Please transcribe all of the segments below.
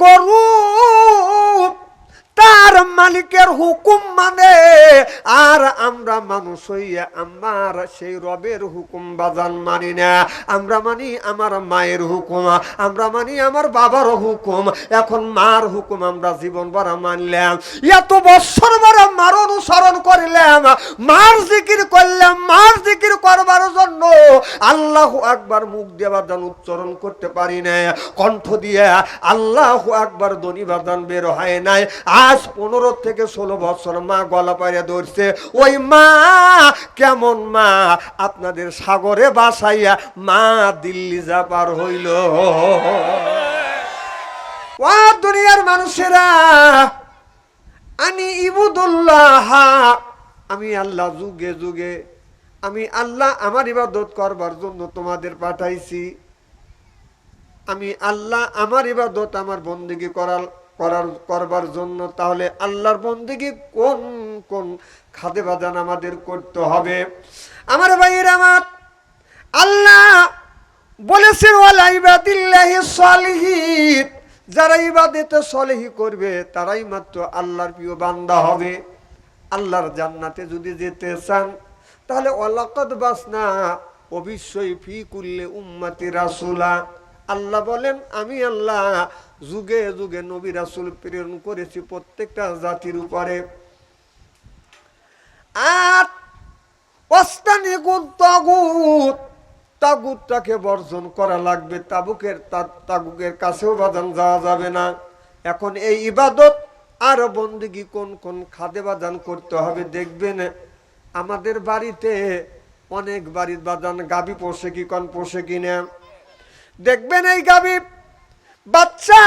গরু। তার মালিকের হুকুম মানে আর আমরা মানুষ হইয়া আমার সেই রবের হুকুম বাজান মানি না। আমরা মানি আমার মায়ের হুকুম, আমরা মানি আমার বাবার হুকুম। এখন মার হুকুম আমরা জীবন ভরা মানলাম। এত বৎসর মার অনুসরণ করলাম মার জিকির করলাম মার জিকির করবার জন্য আল্লাহ একবার মুখ দিয়ে বাদান উচ্চারণ করতে পারি না কণ্ঠ দিয়ে আল্লাহ একবার দনি বাদান বের হয় নাই। আজ পনেরো থেকে ষোলো বছর মা গলা পাইয়া ধরছে ওই মা কেমন মা? আপনাদের সাগরে বাসাইয়া মা দিল্লি যা পার হইল। ও দুনিয়ার মানুষেরা আনি ইবুদুল্লাহ। আমি আল্লাহ যুগে যুগে, আমি আল্লাহ আমার ইবাদত করবার জন্য তোমাদের পাঠাইছি। আমি আল্লাহ আমার ইবাদত আমার বন্দিগি করার করার করবার জন্য, তাহলে আল্লাহর বন্দিগি কোন কোন খাদে বাদান আমাদের করতে হবে? আমার ভাইয়ের আমার, আল্লাহ বলেছেন, ওয়ালা ইবাদিল্লাহি সালিহিন। যারা ইবাদতে সলেহি করবে, তারাই মাত্র আল্লাহর প্রিয় বান্দা হবে। আল্লাহর জান্নাতে যদি যেতে চান, তাহলে অলাকত বাসনা, অবশ্যই ফি কুল্লে উম্মাতি রাসুলা। আল্লাহ বলেন, আমি আল্লাহ যুগে যুগে নবী রাসুল প্রেরণ করেছি প্রত্যেকটা জাতির উপরে। আর অস্তানি গুণ তাগুতটাকে বর্জন করা লাগবে, তাবুকের তাগুকের কাছেও বাজান যাওয়া যাবে না। এখন এই ইবাদত আর বন্দিগি কোন কোন খাদে বাজান করতে হবে দেখবেন, আমাদের বাড়িতে অনেক বাড়ির বাজান গাবি পোষে কি, কন পোষে কিনে দেখবেন এই গাবি বাচ্চা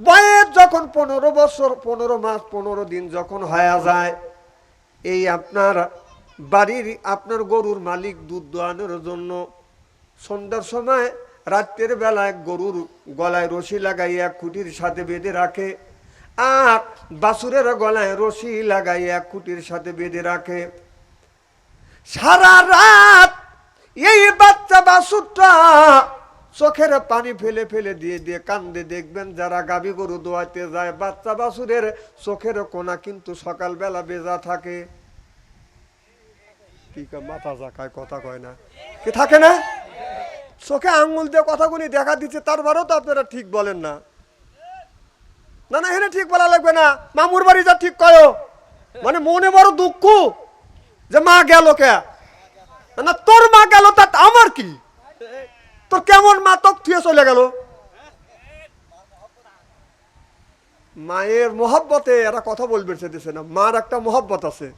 বয়স যখন পনেরো বছর, পনেরো মাস, পনেরো দিন যখন হয়ে যায়, এই আপনার বাড়ির আপনার গরুর মালিক দুধ দোয়ানোর জন্য সন্ধ্যার সময় রাত্রের বেলায় গরুর গলায় রশি লাগাইয়া খুঁটির সাথে বেঁধে রাখে আর বাসুরের গলায় রশি লাগাইয়া খুঁটির সাথে বেঁধে রাখে। সারা রাত এই বাচ্চা বাসুরটা চোখের পানি ফেলে ফেলে দিয়ে দিয়ে কান্দে। দেখবেন যারা গাবি গরু দোয়াতে যায়, বাচ্চা বাসুরের চোখের কোনা কিন্তু সকালবেলা বেজা থাকে। মাথা জাকায় কথা কয় না। কি থাকে না? চোখে আঙ্গুল দিয়ে কথাগুলি দেখা দিচ্ছে, তারপরেও তো আপনারা ঠিক বলেন না। না না, এখানে ঠিক বলা লাগবে না। মামুর বাড়ি যা ঠিক কয়। মানে মনে বড় দুঃখ যে মা গেল কে? না তোর মা গেল, তা আমার কি? তোর কেমন মা তোক থুয়ে চলে গেল। মায়ের মহব্বতে এরা কথা বলবে সেদিছে না। মার একটা মহব্বত আছে।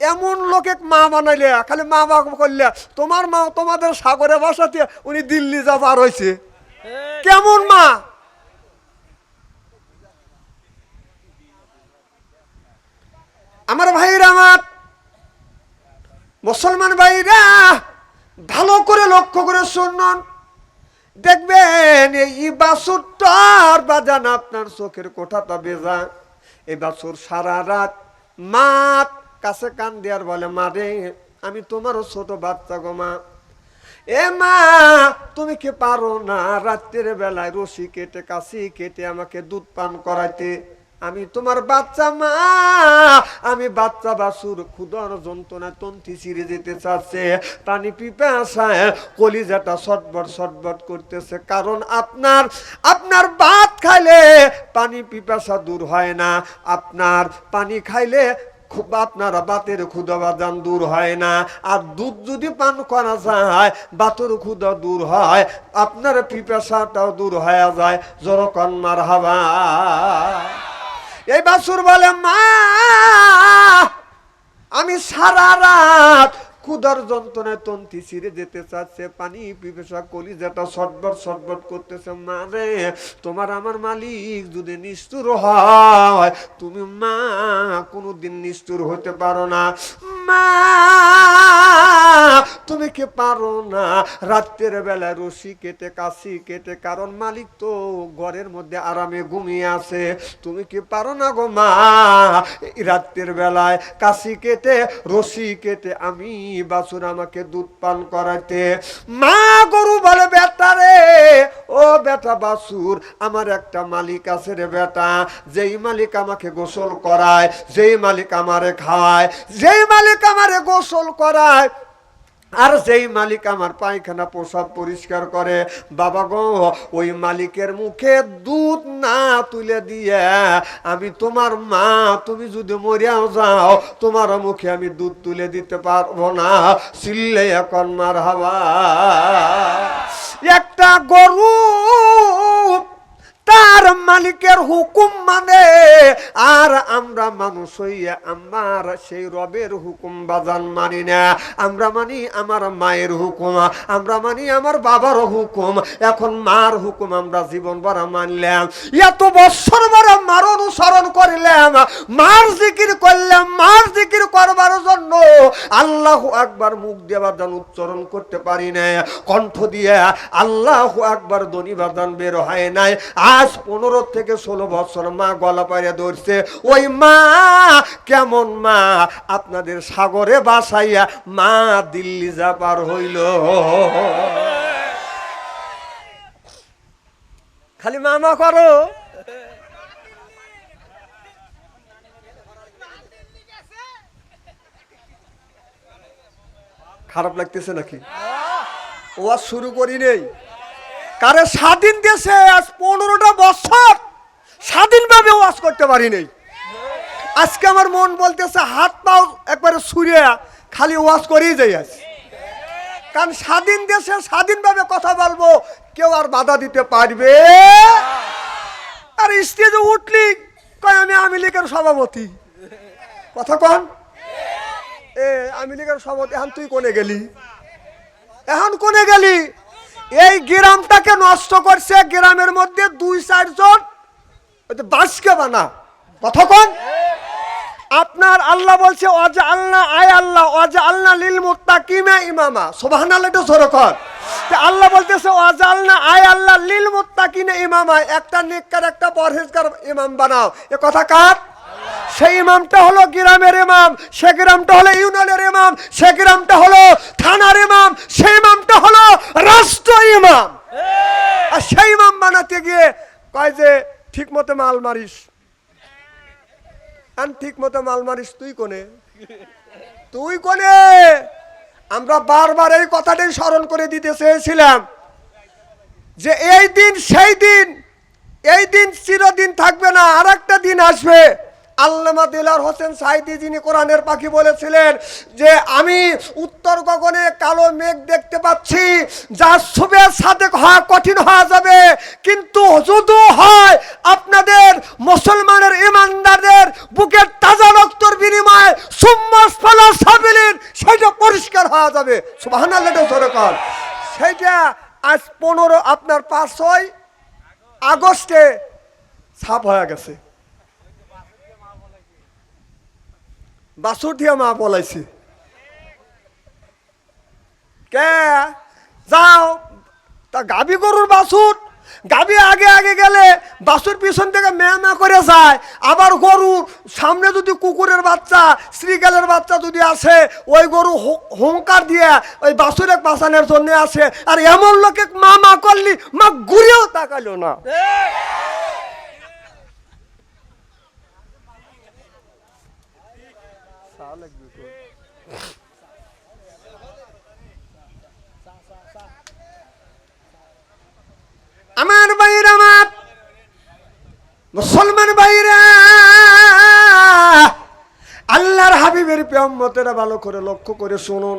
এমন লোকে মা বানাইলে খালি মা বাবা করলে তোমার মা তোমাদের সাগরে বাসাতে উনি দিল্লি যা পার হয়েছে কেমন মা? আমার ভাইরা আমার মুসলমান ভাইরা ভালো করে লক্ষ্য করে শুনুন। দেখবেন এই বাসুরটার বাজান আপনার চোখের কোঠাটা বেজা। এই বাসুর সারা রাত মাত কাছে কান দেওয়ার বলে, মা রে, আমি তোমারও ছোট বাচ্চা গো মা। এ মা, তুমি কি পারো না রাত্রের বেলায় রশি কেটে, কাশি কেটে আমাকে দুধ পান করাইতে? আমি তোমার বাচ্চা মা, আমি বাচ্চা বাসুর ক্ষুদর যন্ত্রণা তন্তি ছিঁড়ে যেতে চাচ্ছে। পানি পিপে আসায় কলিজাটা সটবট সটবট করতেছে, কারণ আপনার আপনার ভাত খাইলে পানি পিপাসা দূর হয় না। আপনার পানি খাইলে আপনারা বাতের ক্ষুদা বাজান দূর হয় না। আর দুধ যদি পান করা যায়, বাতের ক্ষুদা দূর হয়, আপনার পিপাসাটাও দূর হয়ে যায়। জরকন মার হাবা এই বাসুর বলে, মা, আমি সারা রাত ক্ষুধার যন্ত্রণায় তন্তি ছিঁড়ে যেতে চাচ্ছে, পানি পিপেশা কলি যেটা সটবট সটবট করতেছে। মা রে, তোমার আমার মালিক যদি নিষ্ঠুর হয়, তুমি মা কোনোদিন নিষ্ঠুর হতে পারো না। মা, তুমি কি পারো না? রাত্রের বেলা রশি কেটে, কাশি কেটে, কারণ মালিক তো ঘরের মধ্যে আরামে ঘুমিয়ে আছে। তুমি কি পারো না গো মা? রাত্রের বেলায় কাশি কেটে, রশি কেটে আমি বাসুর আমাকে দুধ পান করাতে মা, গরু বলে বেটারে ও বেটা বাসুর, আমার একটা মালিক আছে রে বেটা। যেই মালিক আমাকে গোসল করায়, যেই মালিক আমারে খাওয়ায়, যেই মালিক আমারে গোসল করায়, আর যেই মালিক আমার পায়খানা পোশাক পরিষ্কার করে, বাবা গো, ওই মালিকের মুখে দুধ না তুলে দিয়ে, আমি তোমার মা, তুমি যদি মরিয়াও যাও, তোমার মুখে আমি দুধ তুলে দিতে পারব না। চিল্লে এখন মার হাওয়া একটা গরু আর আমরা মানুষ হইয়া আমার সেই রবের হুকুম বাজান মানি না। আমরা মানি আমার মায়ের হুকুম, আমরা মানি আমার বাবার হুকুম। এখন মার হুকুম আমরা জীবন ভরা মানলাম। এত বছর ভরা মার অনুসরণ করিলাম। মার জিকির করলাম, মার জিকির করবার জন্য আল্লাহ একবার মুখ দিয়ে বাদান উচ্চারণ করতে পারি না কণ্ঠ দিয়ে আল্লাহ একবার দনি বাদান বের হয় নাই। আজ পনেরো থেকে ষোলো বছর মা গলা পাইয়া ধরছে ওই মা, কেমন মা? আপনাদের সাগরে বাসাইয়া মা দিল্লি যা পার হইল। খালি মামা করো। খারাপ লাগতেছে নাকি? ওয়াজ শুরু করি নেই। কারে স্বাধীন দেশে আজ পনেরোটা বছর স্বাধীনভাবে ওয়াজ করতে পারি নেই। আজকে আমার মন বলতেছে, হাত পাও একবারে সুরে খালি ওয়াজ করেই যাই আজ। কারণ স্বাধীন দেশে স্বাধীনভাবে কথা বলব, কেউ আর বাধা দিতে পারবে? আর স্টেজে উঠলি, কয়, আমি আওয়ামী লীগের সভাপতি। কথা কন। এ, আওয়ামী লীগের সভাপতি, এখন তুই কোনে গেলি? এখন কোনে গেলি? এই গ্রামটাকে নষ্ট করছে, গ্রামের মধ্যে দুই চারজন বাসকে বানা। কতক্ষণ আপনার আল্লাহ বলছে অজা আল্লাহ আয় আল্লাহ অজা আল্লাহ লিল মুত্তাকিমে ইমামা। সোবাহান আল্লাহ একটু জোরে কর। তো আল্লাহ বলতেছে অজা আল্লাহ আয় আল্লাহ লিল মুত্তাকিনে ইমামা। একটা নেককার, একটা পরহেজগার ইমাম বানাও। এ কথা কার? সেই ইমামটা হলো গ্রামের ইমাম, সে গ্রামটা হলো ইউনিয়নের ইমাম, সে গ্রামটা হলো থানার ইমাম সেই ইমামটা হলো রাষ্ট্র ইমাম। আর সেই ইমাম বানাতে গিয়ে কয় যে ঠিক মতো মাল মারিস। আন ঠিক মতো মাল মারিস তুই কোনে? তুই কোনে? আমরা বারবার এই কথাটাই স্মরণ করে দিতে চেয়েছিলাম যে এই দিন, সেই দিন, এই দিন চিরদিন থাকবে না আর একটা দিন আসবে। আল্লামা দিলার হোসেন সাইদি যিনি কোরআনের পাখি বলেছিলেন যে, আমি উত্তর গগনে কালো মেঘ দেখতে পাচ্ছি, যা শুভের সাথে হওয়া কঠিন হওয়া যাবে। কিন্তু যদি হয়, আপনাদের মুসলমানের ইমানদারদের বুকের তাজা রক্তর বিনিময়ে সুম্মাস ফলা সাবিলিন, সেটা পরিষ্কার হওয়া যাবে। সুবাহান আল্লাহ সেইটা আজ পনেরো, আপনার পাঁচই আগস্টে ছাপ হয়ে গেছে। দিয়ে মা বলাইছে কে? যাও। তা গাবি গরুর বাসুর। গাবি আগে আগে গেলে বাসুর পিছন থেকে মেয়া করে যায়। আবার গরু সামনে যদি কুকুরের বাচ্চা শ্রীকালের বাচ্চা যদি আসে, ওই গরু হুঙ্কার দিয়ে ওই বাসুরে বাঁচানোর জন্য আসে। আর এমন লোকে মা মা করলি, মা ঘুরেও তাকালো না আমার বাইর আমার মুসলমান বাইরা আল্লাহর হাবিবের প্রেমতেরা ভালো করে লক্ষ্য করে শুনুন।